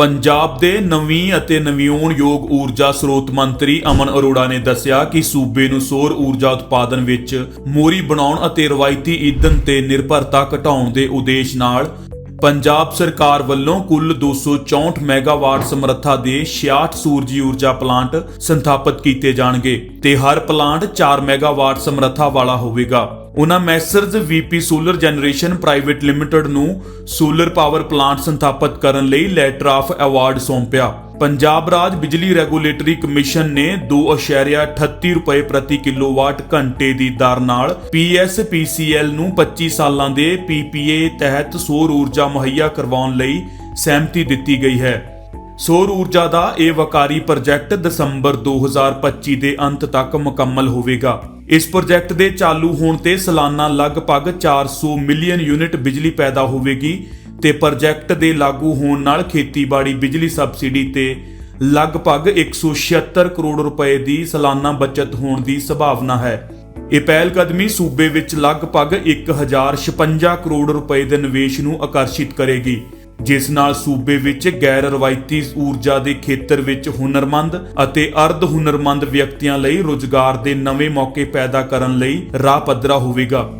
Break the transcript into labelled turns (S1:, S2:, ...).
S1: ਪੰਜਾਬ ਦੇ ਨਵੀਂ ਅਤੇ ਨਵਿਆਉਣਯੋਗ ਊਰਜਾ ਸਰੋਤ ਮੰਤਰੀ ਅਮਨ ਅਰੋੜਾ ਨੇ ਦੱਸਿਆ ਕਿ ਸੂਬੇ ਨੂੰ ਸੌਰ ਊਰਜਾ ਉਤਪਾਦਨ ਵਿੱਚ ਮੋਰੀ ਬਣਾਉਣ ਅਤੇ ਰਵਾਇਤੀ ਈਂਧਨ ਤੇ ਨਿਰਭਰਤਾ ਘਟਾਉਣ ਦੇ ਉਦੇਸ਼ ਨਾਲ ਪੰਜਾਬ ਸਰਕਾਰ ਵੱਲੋਂ ਕੁੱਲ 264 ਮੈਗਾਵਾਟ ਸਮਰੱਥਾ ਦੇ 66 ਸੂਰਜੀ ਊਰਜਾ ਪਲਾਂਟ ਸਥਾਪਿਤ ਕੀਤੇ ਜਾਣਗੇ ਤੇ ਹਰ ਪਲਾਂਟ 4 ਮੈਗਾਵਾਟ ਸਮਰੱਥਾ ਵਾਲਾ ਹੋਵੇਗਾ। ਉਹਨਾਂ messrs VP solar generation private limited ਨੂੰ ਸੋਲਰ ਪਾਵਰ ਪਲਾਂਟ ਸਥਾਪਿਤ ਕਰਨ ਲਈ ਲੈਟਰ ਆਫ ਅਵਾਰਡ ਸੌਂਪਿਆ। ਪੰਜਾਬ ਰਾਜ ਬਿਜਲੀ ਰੈਗੂਲੇਟਰੀ ਕਮਿਸ਼ਨ ਨੇ 2.38 ਰੁਪਏ ਪ੍ਰਤੀ ਕਿਲੋਵਾਟ ਘੰਟੇ ਦੀ ਦਰ ਨਾਲ ਪੀਐਸਪੀਸੀਐਲ ਨੂੰ 25 ਸਾਲਾਂ ਦੇ ਪੀਪੀਏ ਤਹਿਤ ਸੌਰ ਊਰਜਾ ਮੁਹੱਈਆ ਕਰਵਾਉਣ ਲਈ ਸਹਿਮਤੀ ਦਿੱਤੀ ਗਈ ਹੈ। ਸੌਰ ਊਰਜਾ ਦਾ ਇਹ ਵਕਾਰੀ ਪ੍ਰੋਜੈਕਟ ਦਸੰਬਰ 2025 ਦੇ ਅੰਤ ਤੱਕ ਮੁਕੰਮਲ ਹੋਵੇਗਾ। ਇਸ ਪ੍ਰੋਜੈਕਟ ਦੇ ਚਾਲੂ ਹੋਣ ਤੇ ਸਾਲਾਨਾ ਲਗਭਗ 400 ਮਿਲੀਅਨ ਯੂਨਿਟ ਬਿਜਲੀ ਪੈਦਾ ਹੋਵੇਗੀ ਤੇ ਪ੍ਰੋਜੈਕਟ ਦੇ ਲਾਗੂ ਹੋਣ ਨਾਲ ਖੇਤੀਬਾੜੀ ਬਿਜਲੀ ਸਬਸਿਡੀ ਤੇ ਲਗਭਗ 176 ਕਰੋੜ ਰੁਪਏ ਦੀ ਸਾਲਾਨਾ ਬਚਤ ਹੋਣ ਦੀ ਸੰਭਾਵਨਾ ਹੈ। ਇਹ ਪਹਿਲ ਕਦਮੀ ਸੂਬੇ ਵਿੱਚ ਲਗਭਗ 1056 ਕਰੋੜ ਰੁਪਏ ਦੇ ਨਿਵੇਸ਼ ਨੂੰ ਆਕਰਸ਼ਿਤ ਕਰੇਗੀ। ਜਿਸ ਨਾਲ ਸੂਬੇ ਵਿੱਚ ਗੈਰ ਰਵਾਇਤੀ ਊਰਜਾ ਦੇ ਖੇਤਰ ਵਿੱਚ ਹੁਨਰਮੰਦ ਅਤੇ ਅਰਧ ਹੁਨਰਮੰਦ ਵਿਅਕਤੀਆਂ ਲਈ ਰੋਜ਼ਗਾਰ ਦੇ ਨਵੇਂ ਮੌਕੇ ਪੈਦਾ ਕਰਨ ਲਈ ਰਾਹ ਪੱਧਰਾ ਹੋਵੇਗਾ।